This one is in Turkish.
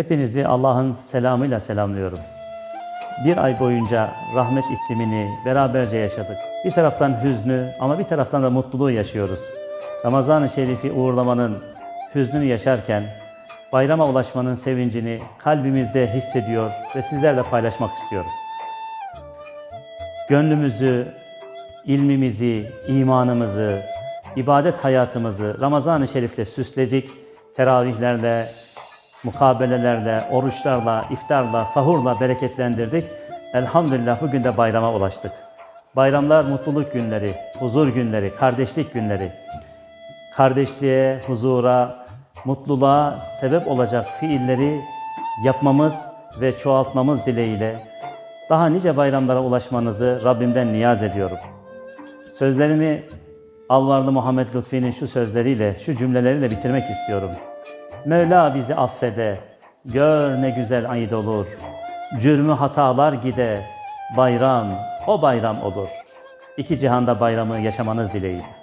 Hepinizi Allah'ın selamıyla selamlıyorum. Bir ay boyunca rahmet iklimini beraberce yaşadık. Bir taraftan hüznü ama bir taraftan da mutluluğu yaşıyoruz. Ramazan-ı Şerif'i uğurlamanın hüznünü yaşarken bayrama ulaşmanın sevincini kalbimizde hissediyor ve sizlerle paylaşmak istiyoruz. Gönlümüzü, ilmimizi, imanımızı, ibadet hayatımızı Ramazan-ı Şerif'le süsledik. Teravihlerle, mukabelelerle, oruçlarla, iftarla, sahurla bereketlendirdik. Elhamdülillah bugün de bayrama ulaştık. Bayramlar mutluluk günleri, huzur günleri, kardeşlik günleri. Kardeşliğe, huzura, mutluluğa sebep olacak fiilleri yapmamız ve çoğaltmamız dileğiyle daha nice bayramlara ulaşmanızı Rabbimden niyaz ediyorum. Sözlerimi Alvarlı Muhammed Lütfi'nin şu sözleriyle, şu cümleleriyle bitirmek istiyorum. Mevla bizi affede, gör ne güzel ayıd olur. Cürmü hatalar gide, bayram o bayram olur. İki cihanda bayramı yaşamanız dileğiyle.